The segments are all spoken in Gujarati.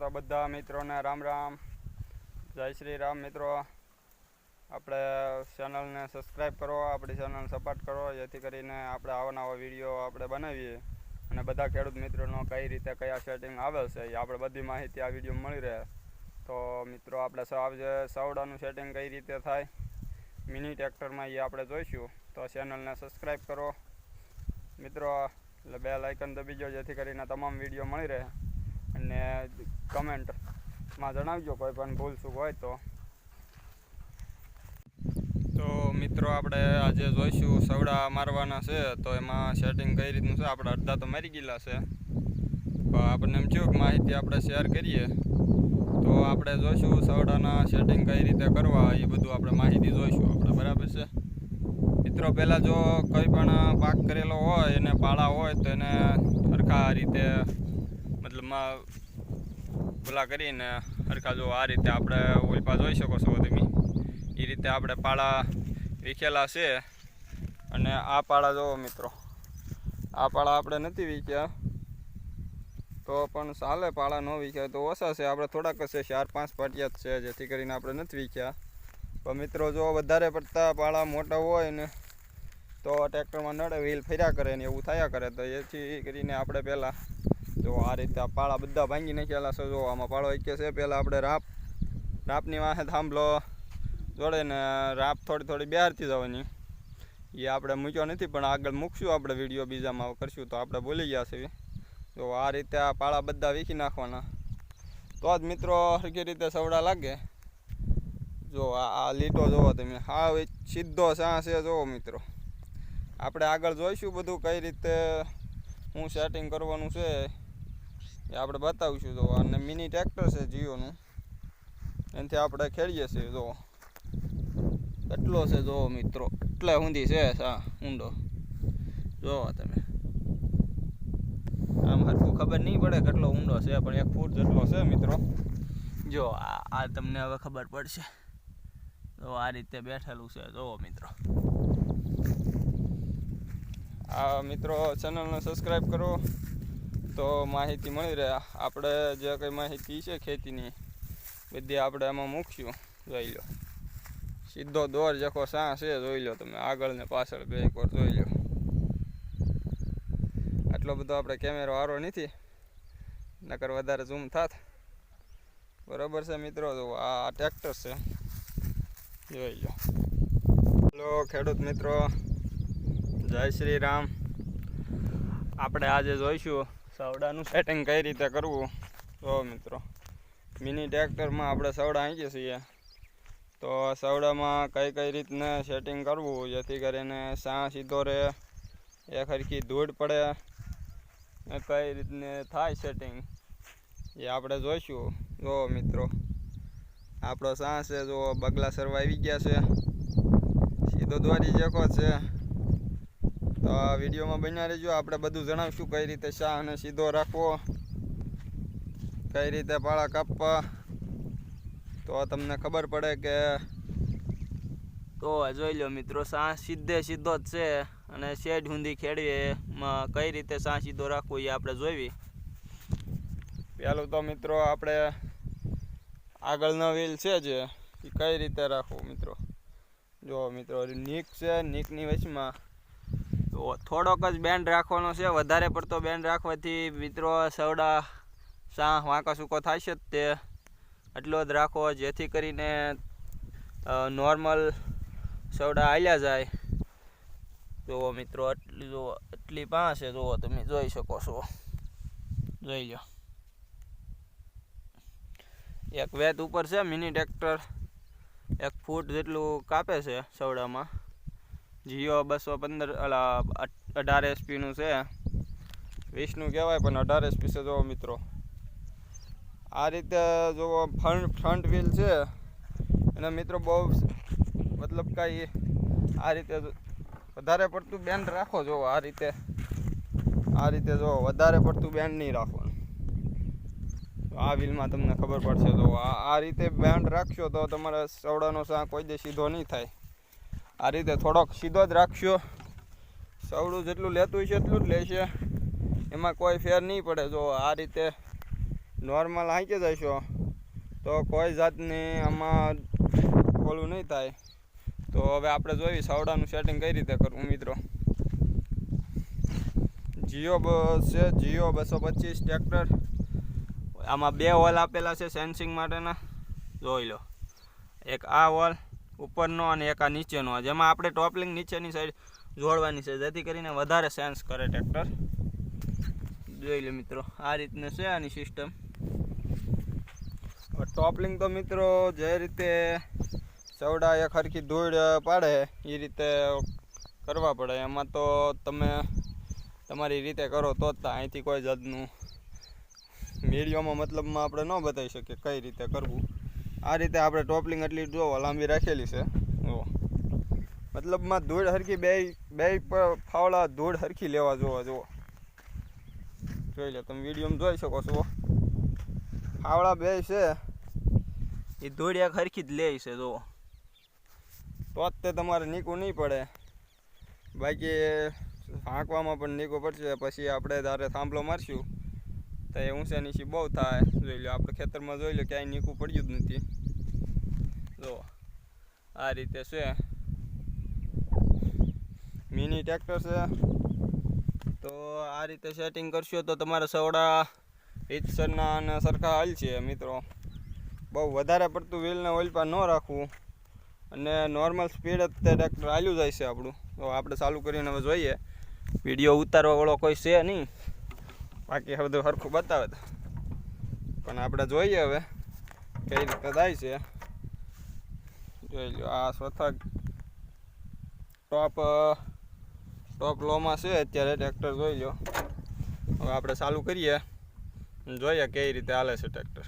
તો બધા મિત્રોને રામ રામ. જય શ્રી રામ મિત્રો. આપણે ચેનલને સબસ્ક્રાઈબ કરો, આપણી ચેનલ સપોર્ટ કરો, જેથી કરીને આપણે આવા નવા વીડિયો આપણે બનાવીએ. અને બધા ખેડૂત મિત્રોનો કઈ રીતે કયા સેટિંગ આવે છે એ આપણે બધી માહિતી આ વીડિયો મળી રહે. તો મિત્રો, આપણે સાવ જે સવડાનું સેટિંગ કઈ રીતે થાય, મિની ટ્રેક્ટરમાં એ આપણે જોઈશું. તો ચેનલને સબસ્ક્રાઈબ કરો. મિત્રો એટલે બે લાઇકન દબીજો જેથી કરીને તમામ વીડિયો મળી રહે. અને કમેન્ટમાં જણાવજો કોઈ પણ ભૂલ ચૂક હોય તો. મિત્રો આપણે આજે જોઈશું સવડા મારવાના છે, તો એમાં સેટિંગ કઈ રીતનું છે? આપણે અડધા તો મારી ગયેલા છે. પણ આપણને એમ થયું કે માહિતી આપણે શેર કરીએ. તો આપણે જોઈશું સવડાના સેટિંગ કઈ રીતે કરવા, એ બધું આપણે માહિતી જોઈશું આપણે, બરાબર છે? મિત્રો પહેલાં જો કોઈ પણ પાક કરેલો હોય, એને પાળા હોય, તો એને સરખા રીતે મતલબમાં ભૂલા કરીને હરખા જો આ રીતે આપણે ઓલપા જોઈ શકો છો તમે. એ રીતે આપણે પાળા વીખેલા છે અને આ પાળા જોવો મિત્રો. આ પાળા આપણે નથી વીખ્યા. તો પણ ચાલે પાળા ન વીખ્યા તો ઓછા છે. આપણે થોડાક હશે ચાર પાંચ પાટિયા જ છે જેથી કરીને આપણે નથી વીખ્યા. પણ મિત્રો જો વધારે પડતા પાળા મોટા હોય ને તો ટ્રેક્ટરમાં નડે વ્હીલ ફર્યા કરે ને એવું થયા કરે તો એથી કરીને આપણે પહેલાં જો આ રીતે આ પાળા બધા ભાંગી નાખેલા છે, જો આમાં પાળો એક છે. પહેલાં આપણે રાપ, રાપની વાહે થાંભલો જોડે ને રાપ થોડી થોડી બહારથી જવાની. એ આપણે મૂક્યો નથી, પણ આગળ મૂકશું આપણે વીડિયો બીજામાં કરશું, તો આપણે ભૂલી ગયા છીએ. જો આ રીતે આ પાળા બધા વીખી નાખવાના. તો જ મિત્રો સરખી રીતે સવડા લાગે. જો આ લીટો જોવો તમે. હા એ સીધો સાં છે, જોવો મિત્રો. આપણે આગળ જોઈશું બધું કઈ રીતે, હું સેટિંગ કરવાનું છે. એ આપણે બતાવીશું, જો. અને મિની ટ્રેક્ટર છે જીઓનું. એનાથી આપણે ખેડીએ છીએ, જો. કેટલો છે જોવો મિત્રો. એટલે ઊંધી છે, હા, ઊંડો. જોવો તમે. આમ હરખું ખબર નહીં પડે કેટલો ઊંડો છે, પણ એક ફૂટ જેટલો છે, મિત્રો. જો, આ આ તમને હવે ખબર પડશે. તો આ રીતે બેઠેલું છે, જોવો, મિત્રો. આ મિત્રો ચેનલને સબસ્ક્રાઈબ કરો. તો માહિતી મળી રહે. આપણે જે કંઈ માહિતી છે ખેતીની, બધી આપણે એમાં મૂકશું. જોઈ લો. સીધો દોર જેખો સાં છે, જોઈ લો તમે. આગળ ને પાછળ બે એકવાર જોઈ લો. આટલો બધો આપણે કેમેરો હારો નથી. નકર વધારે ઝૂમ થાત. બરાબર છે મિત્રો? જો આ ટ્રેક્ટર છે. જોઈ લો. હલો ખેડૂત મિત્રો. જય શ્રી રામ. આપણે આજે જોઈશું સવડાનું. સેટિંગ કઈ રીતે કરવું? તો મિત્રો મિની ટ્રેક્ટરમાં આપણે સવડા આંકીએ છીએ. તો સવડામાં કઈ કઈ રીતને સેટિંગ કરવું? જેથી કરીને સા સીધો રહે એ ખરખી ધૂળ પડે, ને કઈ રીતને થાય સેટિંગ એ આપણે જોઈશું. જો મિત્રો, આપણો સા છે, જો બગલા સરવા આવી ગયા છે. સીધો દ્વારી જેકો છે. તો આ વિડીયોમાં બન્યા રહેજો. આપણે બધું જણાવીશું કઈ રીતે શાહને સીધો રાખવો, કઈ રીતે પાળા કાપવા. તો તમને ખબર પડે કે તો જોઈ લો મિત્રો સા સીધે સીધો જ છે અને શેડ ઊંધી ખેડવી એમાં કઈ રીતે સા સીધો રાખવો એ આપણે જોઈવી. પહેલું તો મિત્રો આપણે આગળનો વ્હીલ છે જે, એ કઈ રીતે રાખવો મિત્રો? જો મિત્રો, નીક છે, નીકની વચમાં થોડોક જ બેન્ડ રાખવાનો છે. વધારે પડતો બેન્ડ રાખવાથી મિત્રો સવડા સા વાંકો સૂકો થશે જ તે. એટલો જ રાખો, જેથી કરીને નોર્મલ સવડા હાલ્યા જાય. જુઓ મિત્રો એટલી જુઓ એટલી પાસે જુઓ, તમે જોઈ શકો છો. જોઈ લો. એક વેત ઉપર છે મિની ટ્રેક્ટર એક ફૂટ જેટલું કાપે છે સવડામાં. જીઓ બસો પંદર, અલા અઢાર એસપીનું છે. વીસનું કહેવાય, પણ અઢાર એસપી છે જુઓ મિત્રો. આ રીતે જોવો ફ્રન્ટ ફ્રન્ટ વ્હીલ છે. અને મિત્રો બહુ મતલબ કાંઈ આ રીતે વધારે પડતું બેન્ડ રાખો જો આ રીતે. આ રીતે જો વધારે પડતું બેન્ડ નહીં રાખવાનું આ વ્હીલમાં તમને ખબર પડશે જો આ આ રીતે બેન્ડ રાખશો તો તમારે સવડાનો સાંક કોઈ દે સીધો નહીં થાય. આ રીતે થોડોક સીધો જ રાખશો. સવડું જેટલું લેતું છે એટલું જ લેશે. એમાં કોઈ ફેર નહીં પડે. જો આ રીતે નોર્મલ હાંકી જશો, તો કોઈ જાતની આમાં ખોલું નહીં થાય. તો હવે આપણે જોઈએ સવડાનું સેટિંગ કઈ રીતે કરવું મિત્રો. જીઓ છે, જીઓ બસો પચીસ ટ્રેક્ટર. આમાં બે હોલ આપેલા છે સેન્સિંગ માટેના. જોઈ લો. એક આ હોલ ઉપરનો અને એક આ નીચેનો જેમાં આપણે ટોપલિંગ નીચેની સાઈડ જોડવાની છે. જેથી કરીને વધારે સેન્સ કરે ટ્રેક્ટર જોઈ લે મિત્રો, આ રીતનું છે આની સિસ્ટમ ટોપલિંગ તો મિત્રો જે રીતે ચવડા એક હરખી ધૂળ પાડે, એ રીતે કરવા પડે. એમાં તો તમે તમારી રીતે કરો તો જ. અહીંથી કોઈ જાતનું મીડિયોમાં મતલબમાં આપણે ન બતાવી શકીએ કઈ રીતે કરવું. આ રીતે આપણે ટોપલિંગ એટલી જો લાંબી રાખેલી છે. જુઓ મતલબમાં ધૂળ હરખી બે બે ફાવડા ધૂળ હરખી લેવા જોવા જુઓ જોઈ લો, તમે વિડીયોમાં જોઈ શકો છો. ફાવડા બે છે. એ ધૂળ એક હરખી જ લે છે જુઓ તો જ તે તમારે નીકું નહીં પડે. બાકી હાંકવામાં પણ નીકું પડશે. પછી આપણે તારે થાંભલો મારશું. તો એ ઊંચા નીચી બહુ થાય. જોઈ લો આપણે ખેતરમાં જોઈ લો ક્યાંય નીકું પડ્યું જ નથી. જો, આ રીતે છે. મિની ટ્રેક્ટર છે. તો આ રીતે સેટિંગ કરશો તો તમારા સવડા રીતસરના અને સરખા હાલ છે, મિત્રો. બહુ વધારે પડતું વ્હીલને ઓઇલ પર ન રાખવું. અને નોર્મલ સ્પીડ જ તે ટ્રેક્ટર હાલ્યું જાય છે આપણું. તો આપણે ચાલુ કરીને હવે જોઈએ. વીડિયો ઉતારવાવાળો કોઈ છે નહીં. બાકી બધું સરખું બતાવે તો. પણ આપણે જોઈએ હવે કઈ રીતે થાય છે. જોઈ લો આ સ્વથક ટોપ ટોપ લોમાં છે અત્યારે ટ્રેક્ટર જોઈ લો હવે આપણે ચાલુ કરીએ જોઈએ કઈ રીતે હાલે છે ટ્રેક્ટર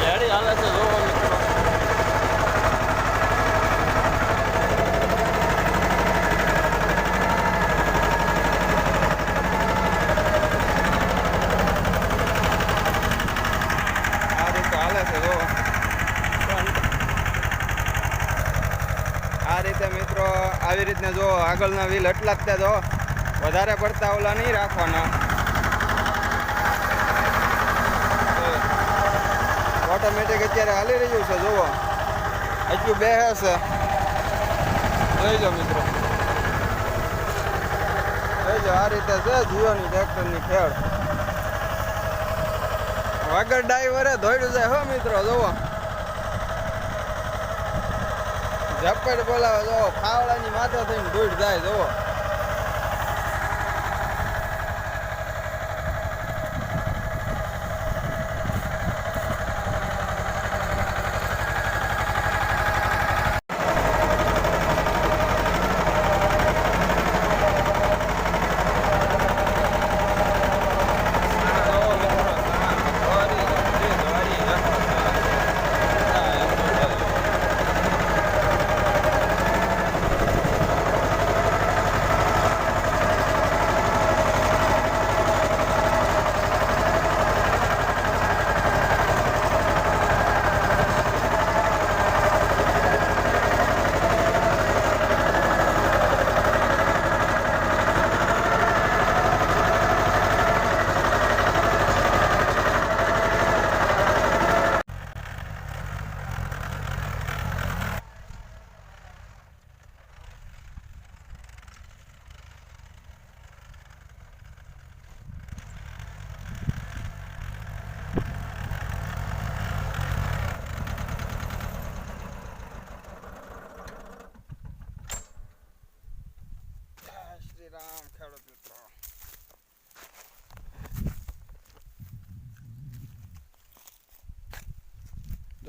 રેડી હાલે છે જોવો મિત્રો આ રીતે હાલે છે જોવો આ રીતે મિત્રો આવી રીતના જો આગળના વ્હીલ એટલા જ વધારે પડતા ઓલા નહીં રાખવાના. ઓટોમેટિક અત્યારે હાલી રહ્યું છે, જુઓ. હજુ બે છે જોઈ લો મિત્રો. જોઈ લો, આ રીતે છે જીઓની ટ્રેક્ટરની ખેડ વગર ડ્રાઈવરે ધોઈડું જાય હો મિત્રો, જુઓ. ઝપટ બોલાવે જો ફાવડાની માથે થઈને દોડ જાય જુઓ.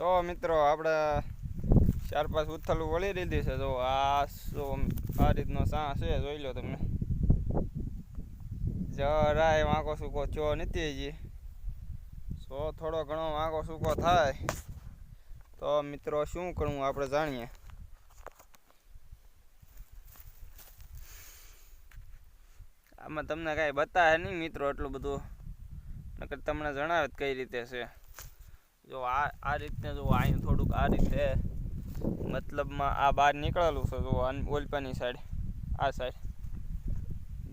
જો મિત્રો, આપણે ચાર પાંચ ઉથલું વળી લીધી છે. જો આ આ રીતનો સા છે, જોઈ લો તમે. જરાય વાંકો સૂકો ચો નથી સો, થોડો ઘણો વાંકો સૂકો થાય. તો મિત્રો, શું કરવું આપણે જાણીએ? આમાં તમને કાંઈ બતાવે નહીં મિત્રો, એટલું બધું. નકર તમને જણાવે કઈ રીતે છે. જો આ આ રીતને જો અહીં થોડુંક આ રીતે મતલબમાં આ બહાર નીકળેલું છે, જો ઓલપાની સાઈડ આ સાઈડ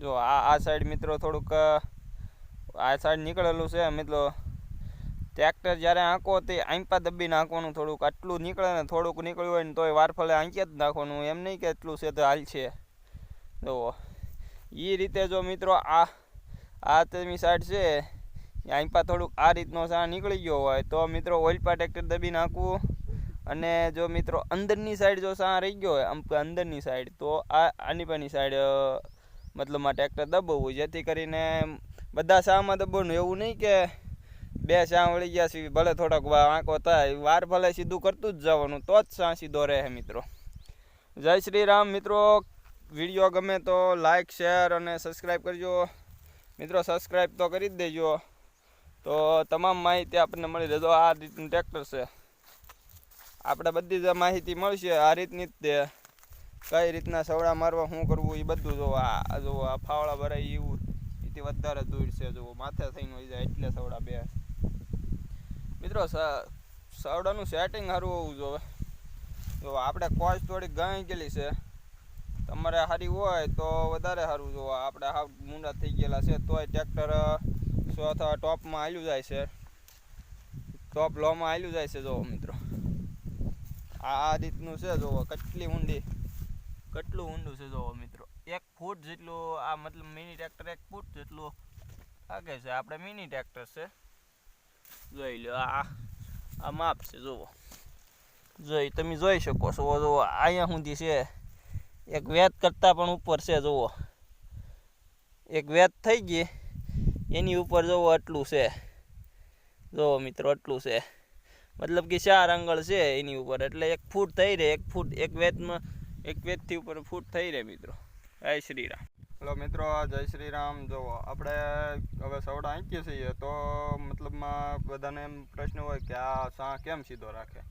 જો આ આ સાઈડ મિત્રો થોડુંક આ સાઈડ નીકળેલું છે, મિત્રો. ટ્રેક્ટર જ્યારે આંકો તે આંપા દબી આંકવાનું થોડુંક આટલું નીકળે ને થોડુંક નીકળ્યું હોય ને તોય વારફળે આંક્યા જ નાખવાનું, એમ નહીં કે એટલું છે તો હાલ છે. જુઓ એ રીતે જો મિત્રો આ આ તેની સાઈડ છે. આંપા થોડુંક આ રીતનો સા નીકળી ગયો હોય, તો મિત્રો ઓઇલપા ટ્રેક્ટર દબી નાખવું અને જો મિત્રો અંદરની સાઈડ જો સા રહી ગયો હોય, આમ અંદરની સાઈડ, તો આ આની પાની સાઈડ મતલબમાં ટ્રેક્ટર દબાવવું જેથી કરીને બધા શામાં દબાવવાનું એવું નહીં કે બે શા વળી ગયા છે, ભલે થોડાક આંકો થાય વાર ભલે સીધું કરતું જ જવાનું, તો જ શા સીધો રહે મિત્રો. જય શ્રી રામ મિત્રો, વીડિયો ગમે તો લાઈક, શેર અને સબસ્ક્રાઈબ કરજો. મિત્રો, સબસ્ક્રાઈબ તો કરી જ દેજો. તો તમામ માહિતી આપણને મળી રહેજો આ રીતનું ટ્રેક્ટર છે. આપણે બધી જ માહિતી મળશે. આ રીતની જ તે કઈ રીતના સવડા મારવા, શું કરવું એ બધું જો આ જો આ ફાવડા ભરાય એવું એથી વધારે દૂર છે જો માથે થઈને હોય જાય એટલે સવડા બે. મિત્રો સવડાનું સેટિંગ સારું હોવું જોઈએ જો આપણે કોચ થોડી ગઈ ગયેલી છે. તમારે સારી હોય તો વધારે સારું જોવા. આપણે હાવ મૂંડા થઈ ગયેલા છે. તોય ટ્રેક્ટર સો અથવા ટોપમાં હાલ્યું જાય છે. ટોપ લોમાં હાલ્યું જાય છે જુઓ મિત્રો. આ રીતનું છે, જોવો, કેટલી ઊંડી, કેટલું ઊંડું છે, જોવો મિત્રો. એક ફૂટ જેટલું, આ મતલબ મિની ટ્રેક્ટર એક ફૂટ જેટલું લાગે છે. આપણે મિની ટ્રેક્ટર છે. જોઈ લો, આ આ માપ છે જુઓ જોઈ, તમે જોઈ શકો છો જુઓ અહીંયા સુધી છે. એક વેત કરતાં પણ ઉપર છે જુઓ એક વેત થઈ ગઈ. એની ઉપર જુઓ આટલું છે. જોવો મિત્રો, આટલું છે. મતલબ કે ચાર આંગળ છે એની ઉપર, એટલે એક ફૂટ થઈ રહે, એક ફૂટ, એક વેતમાં એક વેતથી ઉપર ફૂટ થઈ રહે મિત્રો. જય શ્રી રામ હલો મિત્રો, જય શ્રી રામ જુઓ આપણે હવે સવડા આંકીએ છીએ, તો મતલબમાં બધાને એમ પ્રશ્ન હોય કે આ સા કેમ સીધો રાખે?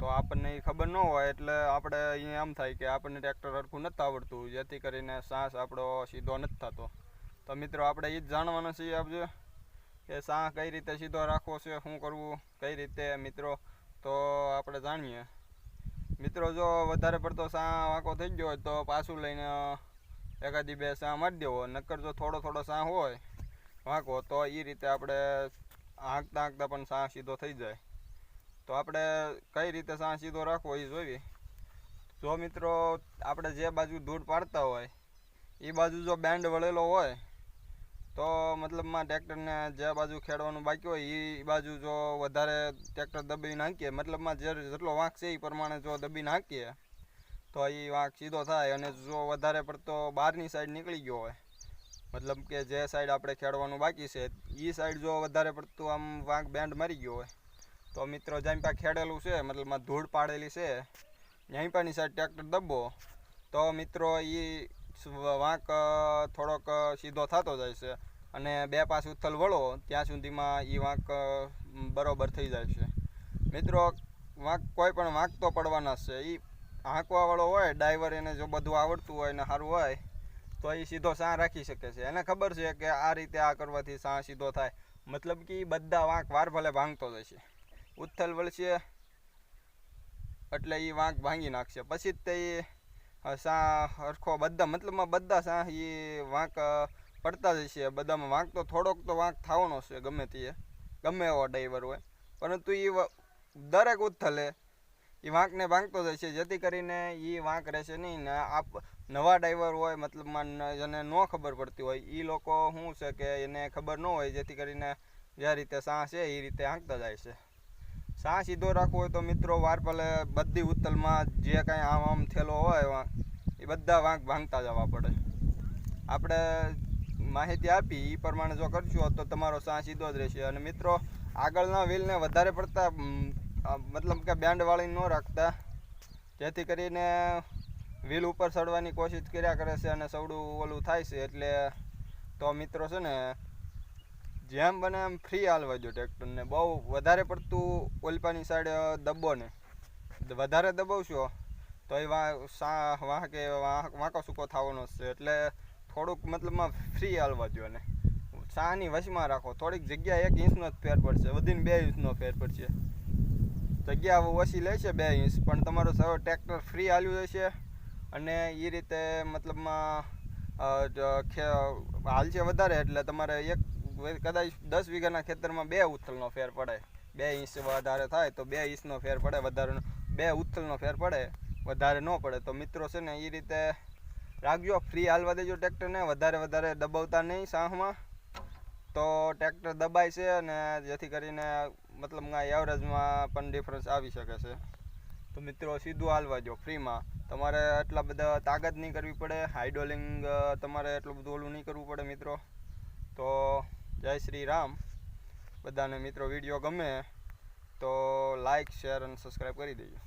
તો આપણને એ ખબર ન હોય, એટલે આપણે અહીંયા એમ થાય કે આપણને ટ્રેક્ટર હરખું નથી આવડતું, જેથી કરીને સાસ આપણો સીધો નથી થતો. તો મિત્રો આપણે એ જ જાણવાનું છે આપજો કે સા કઈ રીતે સીધો રાખવો છે, શું કરવું, કઈ રીતે મિત્રો? તો આપણે જાણીએ. મિત્રો જો વધારે પડતો સા વાંકો થઈ ગયો હોય તો પાછું લઈને એકાદી બે સા મારી દેવો. નક્કર જો થોડો થોડો સા હોય વાંકો તો એ રીતે આપણે હાંકતા હાંકતા પણ સા સીધો થઈ જાય. તો આપણે કઈ રીતે સાહ સીધો રાખવો એ જોઈએ જો મિત્રો આપણે જે બાજુ ધૂળ પાડતા હોય એ બાજુ જો બેન્ડ વળેલો હોય તો મતલબમાં ટ્રેક્ટરને જે બાજુ ખેડવાનું બાકી હોય એ બાજુ જો વધારે ટ્રેક્ટર દબી નાખીએ, મતલબમાં જે જેટલો વાંક છે એ પ્રમાણે જો દબી નાખીએ, તો એ વાંક સીધો થાય અને જો વધારે પડતો બહારની સાઈડ નીકળી ગયો હોય, મતલબ કે જે સાઈડ આપણે ખેડવાનું બાકી છે એ સાઈડ જો વધારે પડતું આમ વાંક બેન્ડ મારી ગયો હોય, તો મિત્રો જ્યાં પા ખેડેલું છે, મતલબમાં ધૂળ પાડેલી છે જ્યાં પાની સાઈડ ટ્રેક્ટર દબો, તો મિત્રો એ વાંક થોડોક સીધો થતો જાય છે. અને બે પાસ ઉથલ વળો, ત્યાં સુધીમાં એ વાંક બરોબર થઈ જાય છે. મિત્રો, વાંક કોઈ પણ વાંક તો પડવાના છે. એ હાંકવાવાળો હોય ડ્રાઈવર એને જો બધું આવડતું હોય ને સારું હોય, તો એ સીધો સાં રાખી શકે છે. એને ખબર છે કે આ રીતે આ કરવાથી સાં સીધો થાય. મતલબ કે બધા વાંક વાર ભલે ભાંગતો જશે ઉથલ વળશે એટલે એ વાંક ભાંગી નાખશે. પછી જ તે સા હરખો બધા, મતલબમાં બધા સા એ વાંક પડતા જ છે બધામાં વાંક તો થોડોક તો વાંક થવાનો છે, ગમે તે ગમે એવો ડ્રાઈવર હોય. પરંતુ એ દરેક ઉથલે. એ વાંકને વાંકતો જાય છે જેથી કરીને એ વાંક રહેશે નહીં. ને આપ, નવા ડ્રાઈવર હોય, મતલબમાં જેને ન ખબર પડતી હોય એ લોકો શું છે કે એને ખબર ન હોય, જેથી કરીને જે રીતે સાં છે એ રીતે આંકતા જાય છે. સા સીધો રાખવો હોય તો મિત્રો વાર ભલે બધી ઉત્તલમાં જે કાંઈ આમ આમ થેલો હોય એ બધા વાંક ભાંગતા જવા પડે. આપણે માહિતી આપી એ પ્રમાણે જો કરશો તો તમારો સાહ સીધો જ રહેશે. અને મિત્રો, આગળના વ્હીલને વધારે પડતા મતલબ કે બેન્ડવાળી ન રાખતા. જેથી કરીને વ્હીલ ઉપર ચડવાની કોશિશ કર્યા કરે છે અને સવડું ઓલું થાય છે એટલે તો મિત્રો છે ને જેમ બને એમ ફ્રી હાલવા જો ટ્રેક્ટરને બહુ વધારે પડતું ઓલપાની સાઈડ દબો ને. વધારે દબાવશો તો એ વાહ કે વાંકો સૂકો થવાનો છે. એટલે થોડુંક મતલબમાં ફ્રી હાલવા જો ને. સાની વશમાં રાખો. થોડીક જગ્યા એક ઇંચનો જ ફેર પડશે. વધીને બે ઇંચનો ફેર પડશે. જગ્યા ઓછી લેશે બે ઇંચ, પણ તમારું સૌ ટ્રેક્ટર ફ્રી હાલ્યું જશે. અને એ રીતે મતલબમાં હાલ છે વધારે, એટલે તમારે એક કદાચ દસ વીઘાના ખેતરમાં બે ઉથલનો ફેર પડે. બે ઇંચ વધારે થાય તો બે ઇંચનો ફેર પડે વધારે બે ઉથલનો ફેર પડે, વધારે ન પડે. તો મિત્રો છે ને, એ રીતે રાખજો. ફ્રી હાલવા દેજો ટ્રેક્ટરને. વધારે વધારે દબાવતા નહીં સાહમાં તો ટ્રેક્ટર દબાય છે અને જેથી કરીને મતલબ એવરેજમાં પણ ડિફરન્સ આવી શકે છે. તો મિત્રો, સીધું હાલવા જો ફ્રીમાં. તમારે એટલા બધા તાકાત નહીં કરવી પડે. હાઇડોલિંગ તમારે એટલું બધું ઓલું નહીં કરવું પડે મિત્રો. તો જય શ્રી રામ. બધાને મિત્રો વીડિયો ગમે તો લાઈક શેર અને સબસ્ક્રાઈબ કરી દેજો.